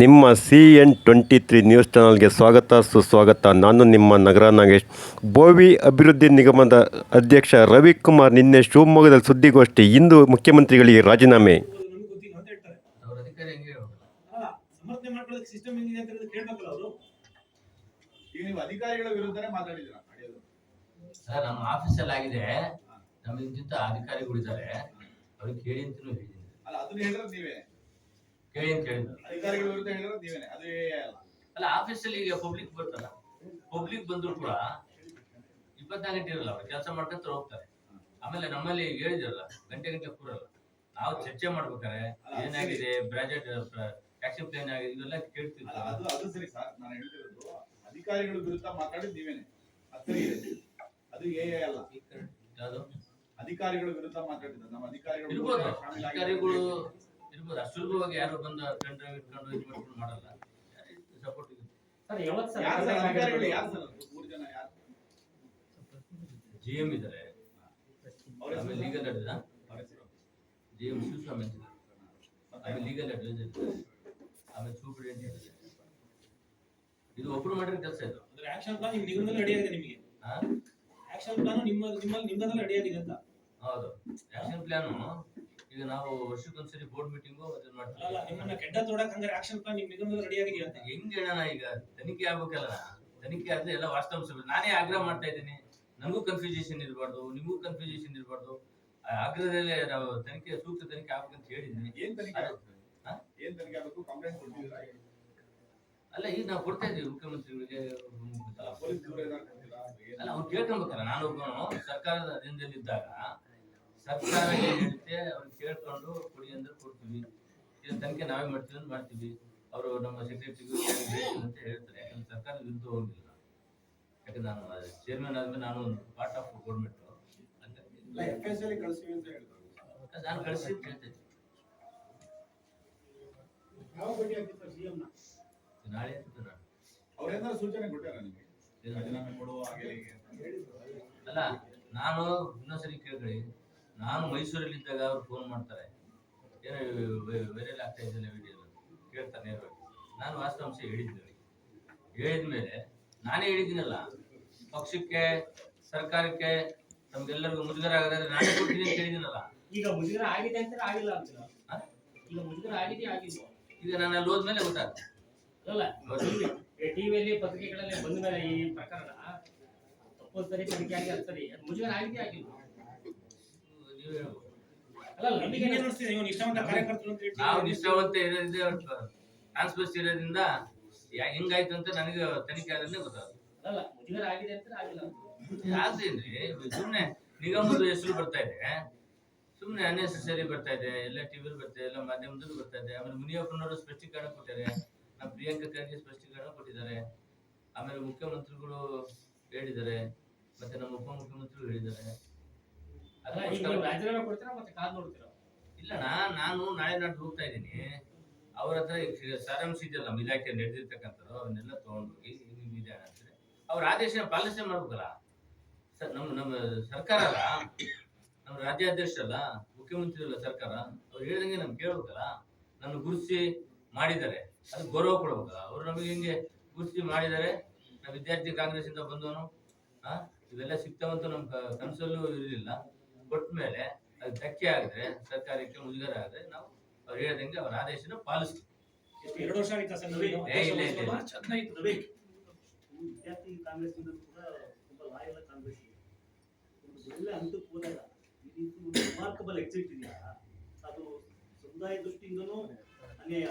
ನಿಮ್ಮ C N twenty three news ಚಾನಲ್ಗೆ ಸ್ವಾಗತ ಸುಸ್ವಾಗತ. ನಾನು ನಿಮ್ಮ ನಗರ ನಾಗೇಶ್. ಬೋವಿ ಅಭಿವೃದ್ಧಿ ನಿಗಮದ ಅಧ್ಯಕ್ಷ ರವಿಕುಮಾರ್ ನಿನ್ನೆ ಶಿವಮೊಗ್ಗದಲ್ಲಿ ಸುದ್ದಿಗೋಷ್ಠಿ. ಇಂದು ಮುಖ್ಯಮಂತ್ರಿಗಳಿಗೆ ರಾಜೀನಾಮೆ. ಅಧಿಕಾರಿಗಳ ಕೇಳಿ ಅಂತ ಅಧಿಕಾರಿಗಳ ವಿರುದ್ಧ ನೀವೇನೆ ಅದು ಅಲ್ಲ ಅಲ್ಲ ಆಫೀಸಲ್ಲಿ ಈಗ ಪಬ್ಲಿಕ್ ಬರ್ತಲ್ಲ. ಪಬ್ಲಿಕ್ ಬಂದ್ರು ಕೂಡ ಇಪ್ಪತ್ನಾಲ್ಕು ಗಂಟೆ ಇರಲ್ಲ ಅವ್ರು ಕೆಲಸ ಮಾಡ್ಕೊಂತ ಹೋಗ್ತಾರೆ. ಆಮೇಲೆ ನಮ್ಮಲ್ಲಿ ಹೇಳಿದ್ರಲ್ಲ ಗಂಟೆ ಗಂಟೆ ಕೂರಲ್ಲ. ನಾವು ಚರ್ಚೆ ಮಾಡ್ಬೇಕಾರೆ ಏನಾಗಿದೆ ಬ್ರಾಜೆಟ್ ಆಕ್ಷನ್ ಪ್ಲಾನ್ ಆಗಿದೆ ಇವೆಲ್ಲ ಕೇಳ್ತೀವಿ ಅದು ಅದು ಸರಿ ಸರ್ ನಾನು ಹೇಳ್ತಿರೋದು ಅಧಿಕಾರಿಗಳ ವಿರುದ್ಧ ಮಾತಾಡಿದ್ ನೀವೇನೆ ಅದು ಏ ಏ ಅಲ್ಲ. ಯಾವುದು? ಅಧಿಕಾರಿಗಳ ವಿರುದ್ಧ ಮಾತಾಡಿದ್ರು. ನಮ್ಮ ಅಧಿಕಾರಿಗಳು ಅಧಿಕಾರಿಗಳು ಇರ್ಬೋದು. ಅಷ್ಟು ಸುಲಭವಾಗಿ ಯಾರು ಬಂದು ಟೆಂಡರ್ ಇಟ್ಕೊಂಡು ಇದು ಮಾಡ್ಕೊಂಡು ಮಾಡಲ್ಲ. ಸಪೋರ್ಟ್ ಸರ್ ಯಾವತ್ತು ಸರ್ ಯಾರು ಸರ್ ಯಾರು ಸರ್ ಮೂರು ಜನ ಯಾರು? ಜಿ ಎಂ ಇದ್ದಾರೆ. ಆಮೇಲೆ ಲೀಗಲ್ ಜಿ ಎಂ ಶಿವಸ್ವಾಮಿ ಅಂತ ಆಮೇಲೆ ಲೀಗಲ್ ಅಡ್ವೈಸರ್ ಇದ್ದಾರೆ. ಆಮೇಲೆ ಇದ್ದಾರೆ. ಇದು ಒಬ್ರು ಮಾಡಿರೋ ಕೆಲಸ ಇದು? ಅಂದ್ರೆ ಆಕ್ಷನ್ ಪ್ಲಾನ್ ನಿಮ್ಮ ನಿಗಮದಲ್ಲಿ ನಿಮಗೆ? ಆಕ್ಷನ್ ಪ್ಲಾನ್ ನಿಮ್ಮ ನಿಮ್ಮಲ್ಲಿ ನಿಮ್ಮದಲ್ಲಿ ರೆಡಿಯಾಗಿದೆ ಅಂತ? ಹೌದು. ಆಕ್ಷನ್ ಪ್ಲಾನು ಈಗ ನಾವು ವರ್ಷಕ್ಕೊಂದ್ಸರಿ ಬೋರ್ಡ್ ಮೀಟಿಂಗು ಅದನ್ನ ಮಾಡ್ತೀವಿ. ನಿಮ್ಮನ್ನ ಕೆಟ್ಟ ತೋಡಕ್ ಹಂಗಾರೆ ಆಕ್ಷನ್ ಪ್ಲಾನ್ ಅಂತ ಹೆಂಗ್ ಹೇಳೋಣ ಈಗ? ತನಿಖೆ ಆಗ್ಬೇಕಲ್ಲ. ತನಿಖೆ ಆದ್ರೆ ಎಲ್ಲ ವಾಸ್ತವಾಂಶ ನಾನೇ ಆಗ್ರಹ ಮಾಡ್ತಾ ಇದ್ದೀನಿ. ನಮಗೂ ಕನ್ಫ್ಯೂಷನ್ ಇರಬಾರ್ದು ನಿಮಗೂ ಕನ್ಫ್ಯೂಷನ್ ಇರಬಾರ್ದು. ಆಗ್ರಹದಲ್ಲೇ ನಾವು ತನಿಖೆ ಸೂಕ್ತ ತನಿಖೆ ಆಗ್ಬೇಕಂತ ಹೇಳಿದ್ದೀನಿ. ಏನ್ ತನಿಖೆ? ಏನ್ ತನಿಖೆ ಆಗಬೇಕು? ಕಂಪ್ಲೇಂಟ್ ಕೊಡ್ತಿದ್ದೀರಾ ಅಲ್ಲ ಈಗ ನಾವು ಕೊಡ್ತಾ ಇದ್ದೀವಿ ಮುಖ್ಯಮಂತ್ರಿಗಳಿಗೆ. ಅಲ್ಲ ಅವ್ರು ಕೇಳ್ಕೊಬೇಕಲ್ಲ. ನಾನು ಒಬ್ಬನು ಸರ್ಕಾರದ ಅಧೀನದಲ್ಲಿ ಇದ್ದಾಗ ಸರ್ಕಾರ ಏನ್ ಹೇಳುತ್ತೆ ಅವ್ರಿಗೆ ಕೇಳ್ಕೊಂಡು ಕೊಡಿ ಅಂದ್ರೆ ಕೊಡ್ತೀವಿ. ಇದ್ರ ತನಿಖೆ ನಾವೇ ಮಾಡ್ತೀವಿ ಅಂತ ಮಾಡ್ತೀವಿ. ಅವರು ನಮ್ಮ ಸೆಕ್ರೆಟರಿಗೂ ಅಂತ ಹೇಳ್ತಾರೆ. ಯಾಕಂದ್ರೆ ಸರ್ಕಾರ ವಿರುದ್ಧ ಹೋಗಿಲ್ಲ ಯಾಕಂದ್ರೆ ನಾನು ಚೇರ್ಮನ್ ಆದ್ಮೇಲೆ ನಾನು ಒಂದು ಪಾರ್ಟ್ ಆಫ್ ಗೌರ್ಮೆಂಟ್ ನಾನು ಕಳಿಸಿ ಅಂತ ಹೇಳ್ತೇನೆ ನಾಳೆ ನಾನು ಅವ್ರೇನಾದ್ರು ಸೂಚನೆ ಕೊಟ್ಟಾರ ನಿಮಗೆ? ರಾಜೀನಾಮೆ ಕೊಡುವ ಹಾಗೆ. ಅಲ್ಲ ನಾನು ಇನ್ನೊಂದ್ಸರಿ ಕೇಳ್ಕೊಳ್ಳಿ. ನಾನು ಮೈಸೂರಲ್ಲಿ ಇದ್ದಾಗ ಅವ್ರು ಫೋನ್ ಮಾಡ್ತಾರೆ. ಏನೋ ವೈರಲ್ ಆಗ್ತಾ ಇದೆಯಲ್ಲ ವಿಡಿಯೋ ಕೇಳ್ತಾರೆ ನೇರವಾಗಿ. ನಾನು ವಾಸ್ತವಾಂಶ ಹೇಳಿದ್ದೀನಿ. ಹೇಳಿದ್ಮೇಲೆ ನಾನೇ ಹೇಳಿದ್ದೀನಲ್ಲ ಪಕ್ಷಕ್ಕೆ ಸರ್ಕಾರಕ್ಕೆ ನಮ್ಗೆಲ್ಲರಿಗೂ ಮುಜುಗರ ಆಗದಾದ್ರೆ ನಾನೇ ಕೊಡ್ತೀನಿ ಅಂತ ಹೇಳಿದ್ದೀನಲ್ಲ. ಈಗ ಮುಜುಗರ ಆಗಿದೆ ಅಂತ ಆಗಿಲ್ಲ ಈಗ ಮುಜುಗರ ಆಗಿದೆ ಆಗಿಲ್ಲ ಈಗ ನಾನು ಅಲ್ಲಿ ಹೋದ್ಮೇಲೆ ಗೊತ್ತಾಗ್ತದೆ ಅಲ್ಲ ಟಿವಿಯಲ್ಲಿ ಪತ್ರಿಕೆಗಳಲ್ಲಿ ಬಂದ ಮೇಲೆ ಈ ಪ್ರಕರಣ ತಪ್ಪು ಸರಿ ತನಿಖೆ ಆಗಿ ಸರಿ. ಮುಜುಗರ ಆಗಿದೆ ಆಗಿಲ್ಲ ನೀವು ಹೇಳ್ಬೋದು. ಅಲ್ಲ ಅಲ್ಲ, ನಿಮಗೆ ನಂಬಿಕೆ ಏನ್ ಅನಿಸ್ತಿದೆ ನೀವು ನಿಷ್ಠಾವಂತ ನಾವು ನಿಷ್ಠಾವಂತ ಇರೋದ್ರಿಂದ ಹೆಂಗಾಯ್ತು ಅಂತ ನನಗೆ ತನಿಖೆ ಆದ್ರೆ ಗೊತ್ತಾಗುತ್ತೆ. ಸುಮ್ನೆ ನಿಗಮದ ಹೆಸರು ಬರ್ತಾ ಇದೆ. ಸುಮ್ನೆ ಅನ್ನೆಸೆಸರಿ ಬರ್ತಾ ಇದೆ ಎಲ್ಲ ಟಿವಿಲಿ ಬರ್ತಾ ಇದೆ ಎಲ್ಲ ಮಾಧ್ಯಮದಲ್ಲೂ ಬರ್ತಾ ಇದೆ. ಆಮೇಲೆ ಮುನಿಯಪ್ಪನವರು ಸ್ಪಷ್ಟೀಕರಣ ಕೊಟ್ಟಿದ್ದಾರೆ. ನಮ್ಮ ಪ್ರಿಯಾಂಕಾ ಖರ್ಗೆ ಸ್ಪಷ್ಟೀಕರಣ ಕೊಟ್ಟಿದ್ದಾರೆ. ಆಮೇಲೆ ಮುಖ್ಯಮಂತ್ರಿಗಳು ಹೇಳಿದ್ದಾರೆ. ಮತ್ತೆ ನಮ್ಮ ಉಪಮುಖ್ಯಮಂತ್ರಿಗಳು ಹೇಳಿದ್ದಾರೆ. ಅಲ್ಲ ಈಗ ರಾಜೀನಾಮೆ ಕೊಡ್ತೀರಾ ಮತ್ತೆ ಕಾದ್ ನೋಡ್ತೀರಾ? ಇಲ್ಲಣ್ಣ ನಾನು ನಾಳೆ ನಾಡ್ದು ಹೋಗ್ತಾ ಇದ್ದೀನಿ. ಅವ್ರ ಹತ್ರ ಸಾರಾಂಶ ಇದೆಯಲ್ಲ ನಮ್ಮ ಇಲಾಖೆ ನಡೆದಿರ್ತಕ್ಕಂಥದ್ದು ಅವನ್ನೆಲ್ಲ ತಗೊಂಡೋಗಿ ಇದೆ ಅಂತಾರೆ ಅವ್ರ ಆದೇಶನ ಪಾಲನೆ ಮಾಡ್ಬೇಕಲ್ಲ. ಸರ್ ನಮ್ಮ ನಮ್ಮ ಸರ್ಕಾರ ಅಲ್ಲ ನಮ್ಮ ರಾಜ್ಯಾಧ್ಯಕ್ಷರಲ್ಲ ಮುಖ್ಯಮಂತ್ರಿ ಅಲ್ಲ ಸರ್ಕಾರ ಅವ್ರು ಹೇಳಿದಂಗೆ ನಮ್ಗೆ ಕೇಳ್ಬೇಕಲ್ಲ. ನನ್ನ ಗುರುತಿಸಿ ಮಾಡಿದ್ದಾರೆ. ಅದು ಗೌರವ ಕೊಡ್ಬೇಕಲ್ಲ. ಅವ್ರು ನಮಗೆ ಹಿಂಗೆ ಗುರುಸಿ ಮಾಡಿದ್ದಾರೆ. ನಾವು ವಿದ್ಯಾರ್ಥಿ ಕಾಂಗ್ರೆಸ್ ಇಂದ ಬಂದವನು ಇವೆಲ್ಲ ಸಿಗ್ತಾವಂತ ನಮ್ಮ ಕನಸಲ್ಲೂ ಇರಲಿಲ್ಲ. ಕೊಟ್ಟ ಮೇಲೆ ಅದು ಧಕ್ಕೆ ಆಗಿದ್ರೆ ಸರ್ಕಾರಕ್ಕೆ ಮುಜುಗರ ಆದ್ರೆ ನಾವು ಅವ್ರು ಹೇಳ್ದಂಗೆ ಅವರ ಆದೇಶನ ಪಾಲಿಸ್ತೀವಿ. ಎರಡು ವರ್ಷ ಆಯ್ತಾ ಸರ್ ವಿದ್ಯಾರ್ಥಿ ಕಾಂಗ್ರೆಸ್ದಿಂದ ಕೂಡ ತುಂಬಾ ಲಾಯಲ್ ಕಾಂಗ್ರೆಸ್ ಒಳ್ಳೆ ಹಂತಕ್ಕೆ ಹೋದಾಗ ಈ ರೀತಿ ರಿಮಾರ್ಕಬಲ್ ಎಕ್ಸಿಟ್ ಇದೆಯಾ? ಅದು ಸಮುದಾಯ ದೃಷ್ಟಿಯಿಂದನೂ ಅನ್ಯಾಯ.